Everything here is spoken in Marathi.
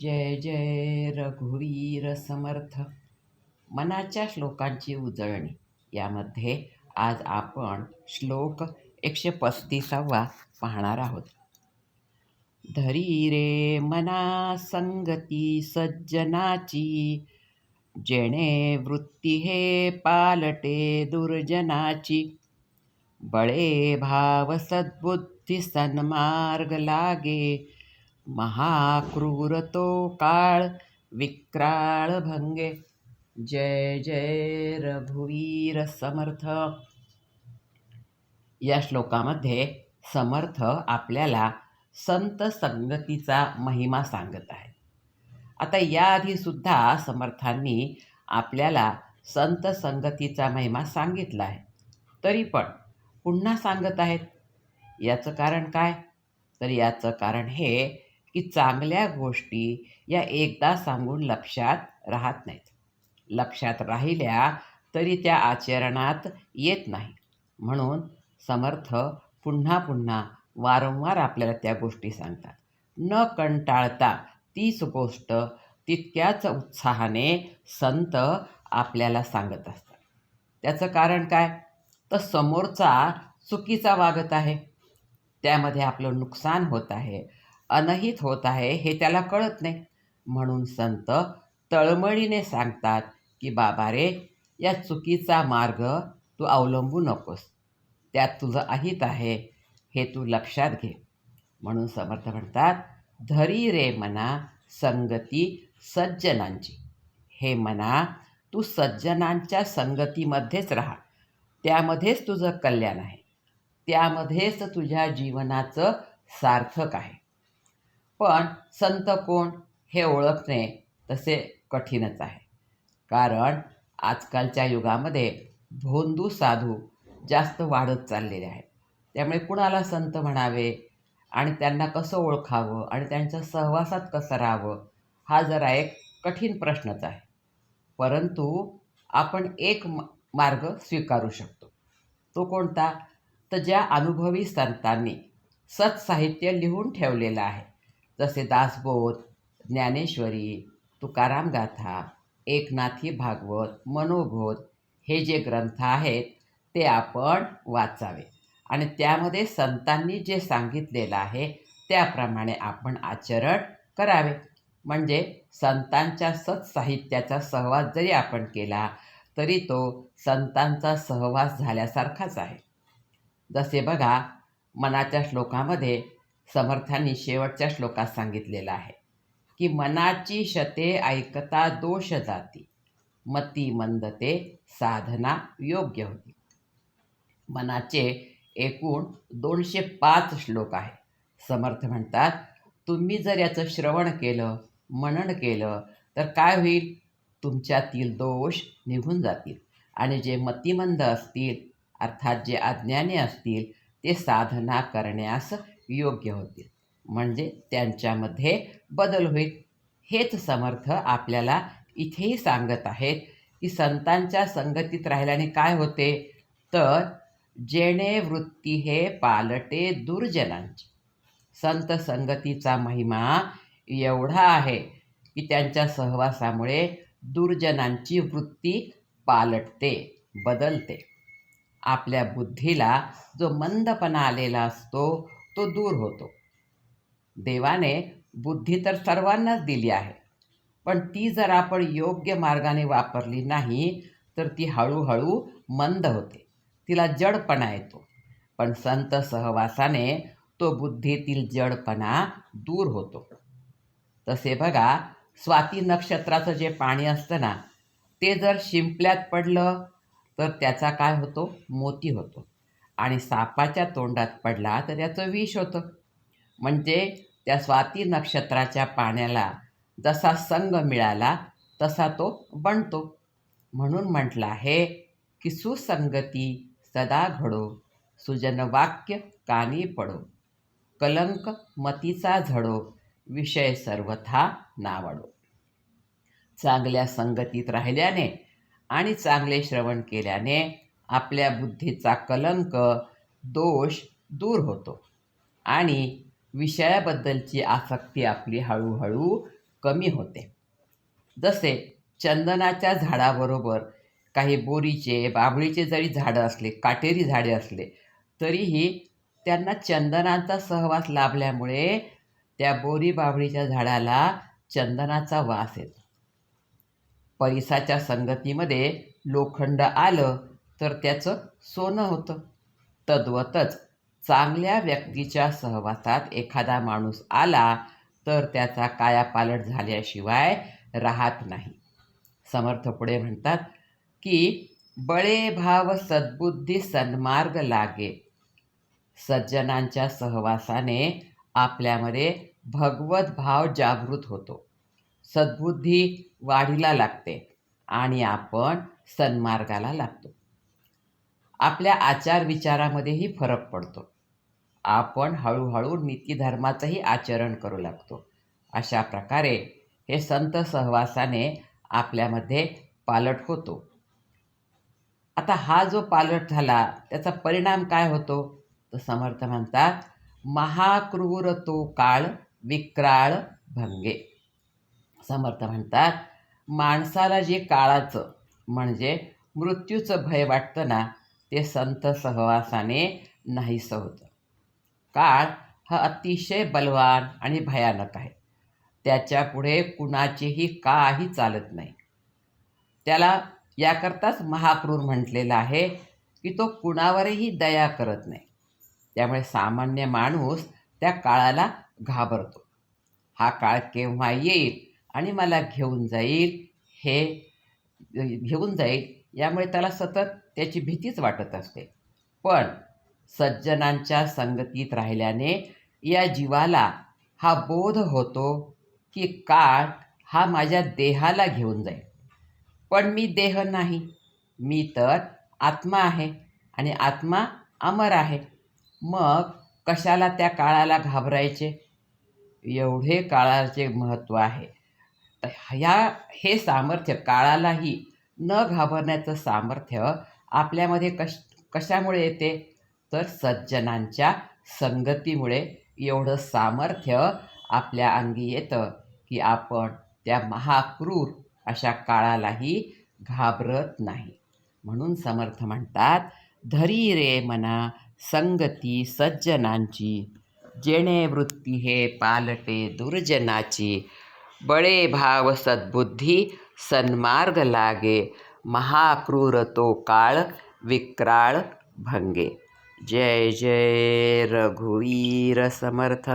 जय जय रघुवीर समर्थ. मनाच्या श्लोकांची उजळणी. यामध्ये आज आपण श्लोक एकशे पस्तीसावा पाहणार आहोत. धरी रे मना संगती सज्जनाची जेणे वृत्ती हे पालटे दुर्जनाची. बळे भाव सद्बुद्धी सन्मार्ग लागे महाक्रूर तो काळ विक्राळ भंगे. जय जय रघुवीर समर्थ. या श्लोकामध्ये समर्थ आपल्याला संत संगतीचा महिमा सांगत आहे. आता याआधी सुद्धा समर्थांनी आपल्याला संत संगतीचा महिमा सांगितला आहे. तरी पण पुन्हा सांगत आहेत. याचं कारण काय? तर याचं कारण हे की चांगल्या गोष्टी या एकदा सांगून लक्षात राहत नाहीत. लक्षात राहिल्या तरी त्या आचरणात येत नाही. म्हणून समर्थ पुन्हा पुन्हा वारंवार आपल्याला त्या गोष्टी सांगतात. न कंटाळता तीच गोष्ट तितक्याच उत्साहाने संत आपल्याला सांगत असतात. त्याचं कारण काय? तर समोरचा चुकीचा वागत आहे. त्यामध्ये आपलं नुकसान होत आहे. अनहित होत आहे हे त्याला कळत नाही. म्हणून संत तळमळीने सांगतात की बाबा रे या चुकीचा मार्ग तू अवलंबू नकोस. त्यात तुझं अहित आहे हे तू लक्षात घे. म्हणून समर्थ म्हणतात धरी रे मना संगती सज्जनांची. हे मना तू सज्जनांच्या संगतीमध्येच राहा. त्यामध्येच तुझं कल्याण आहे. त्यामध्येच तुझ्या जीवनाचं सार्थक आहे. पण संत कोण हे ओळखणे तसे कठीणच आहे. कारण आजकालच्या युगामध्ये भोंदू साधू जास्त वाढत चाललेले आहेत. त्यामुळे कुणाला संत म्हणावे आणि त्यांना कसं ओळखावं आणि त्यांच्या सहवासात कसं राहावं हा जरा एक कठीण प्रश्नच आहे. परंतु आपण एक मार्ग स्वीकारू शकतो. तो कोणता? तर ज्या अनुभवी संतांनी सत्साहित्य लिहून ठेवलेलं आहे. जसे दासबोध ज्ञानेश्वरी तुकाराम गाथा एकनाथी भागवत मनोबोध हे जे ग्रंथ आहेत ते आपण वाचावे. आणि त्यामध्ये संतांनी जे सांगितलेलं आहे त्याप्रमाणे आपण आचरण करावे. म्हणजे संतांच्या सत्साहित्याचा सहवास जरी आपण केला तरी तो संतांचा सहवास झाल्यासारखाच आहे. जसे बघा मनाच्या श्लोकामध्ये समर्थांनी शेवटच्या श्लोकात सांगितलेलं आहे की मनाची शते ऐकता दोष जाती. मती मंदते साधना योग्य होती. मनाचे एकूण दोनशे पाच श्लोक आहे. समर्थ म्हणतात तुम्ही जर याचं श्रवण केलं मनन केलं तर काय होईल? तुमच्यातील दोष निघून जातील. आणि जे मतिमंद असतील अर्थात जे अज्ञानी असतील ते साधना करण्यास योग्य होतील. म्हणजे त्यांच्यामध्ये बदल होईल. हेच समर्थ आपल्याला इथेही सांगत आहेत की संतांच्या संगतीत राहिल्याने काय होते? तर जेणे वृत्ती हे पालटे दुर्जनांची. संत संगतीचा महिमा एवढा आहे की त्यांच्या सहवासामुळे दुर्जनांची वृत्ती पालटते बदलते. आपल्या बुद्धीला जो मंदपणा आलेला असतो तो दूर होतो. देवाने बुद्धी तर सर्वांनाच दिली आहे. पण ती जर आपण योग्य मार्गाने वापरली नाही तर ती हळूहळू मंद होते. तिला जडपणा येतो. पण संत सहवासाने तो बुद्धीतील जडपणा दूर होतो. तसे बघा स्वाती नक्षत्राचं जे पाणी असतं ना ते जर शिंपल्यात पडलं तर त्याचा काय होतो? मोती होतो. आणि सापाच्या तोंडात पडला तर त्याचं विष होतं. म्हणजे त्या स्वाती नक्षत्राच्या पाण्याला जसा संग मिळाला तसा तो बनतो. म्हणून म्हटलं आहे की सुसंगती सदा घडो सुजन वाक्य कानी पडो कलंक मतीचा झडो विषय सर्वथा नावडो. चांगल्या संगतीत राहिल्याने आणि चांगले श्रवण केल्याने आपल्या बुद्धीचा कलंक दोष दूर होतो. आणि विषयाबद्दलची आसक्ती आपली हळूहळू कमी होते. जसे चंदनाच्या झाडाबरोबर काही बोरीचे बाभळीचे जरी झाडं असले काटेरी झाडे असले तरीही त्यांना चंदनाचा सहवास लाभल्यामुळे त्या बोरी बाभळीच्या झाडाला चंदनाचा वास येतो. परिसाच्या संगतीमध्ये लोखंड आलं तर त्याचं सोनं होतं. तद्वतच चांगल्या व्यक्तीच्या सहवासात एखादा माणूस आला तर त्याचा कायापालट झाल्याशिवाय राहत नाही. समर्थ पुढे म्हणतात की बळे भाव सद्बुद्धी सन्मार्ग लागे. सज्जनांच्या सहवासाने आपल्यामध्ये भगवत भाव जागृत होतो. सद्बुद्धी वाढीला लागते आणि आपण सन्मार्गाला लागतो. आपल्या आचार विचारामध्येही फरक पडतो. आपण हळूहळू नीतीधर्माचंही आचरण करू लागतो. अशा प्रकारे हे संत सहवासाने आपल्यामध्ये पालट होतो. आता हा जो पालट झाला त्याचा परिणाम काय होतो? तर समर्थ म्हणतात महाक्रूर तो काळ विक्राळ भंगे. समर्थ म्हणतात माणसाला जे काळाचं म्हणजे मृत्यूचं भय वाटतं ना ते संत सहवासाने नाहीसं होतं. काळ हा अतिशय बलवान आणि भयानक आहे. त्याच्यापुढे कुणाचेही काही चालत नाही. त्याला याकरताच महाक्रूर म्हटलेलं आहे की तो कुणावरही दया करत नाही. त्यामुळे सामान्य माणूस त्या काळाला घाबरतो. हा काळ केव्हा येईल आणि मला घेऊन जाईल हे घेऊन जाईल यामुळे त्याला सतत त्याची भीतीच वाटत असते. पण सज्जनांच्या संगतीत राहिल्याने या जीवाला हा बोध होतो की काळ हा माझ्या देहाला घेऊन जाईल. पण मी देह नाही. मी तर आत्मा आहे आणि आत्मा अमर आहे. मग कशाला त्या काळाला घाबरायचे? एवढे काळाचे महत्त्व आहे. तर ह्या हे सामर्थ्य काळालाही न घाबरण्याचं सामर्थ्य आपल्यामध्ये कश कशामुळे येते? तर सज्जनांच्या संगतीमुळे एवढं सामर्थ्य आपल्या अंगी येतं की आपण त्या महाक्रूर अशा काळालाही घाबरत नाही. म्हणून समर्थ म्हणतात धरी रे मना संगती सज्जनांची जेणे वृत्ती हे पालटे दुर्जनाची बळे भाव सद्बुद्धी सन्मार्ग लागे महाक्रूर तो काळ विक्राळ भंगे. जय जय रघुवीर समर्थ.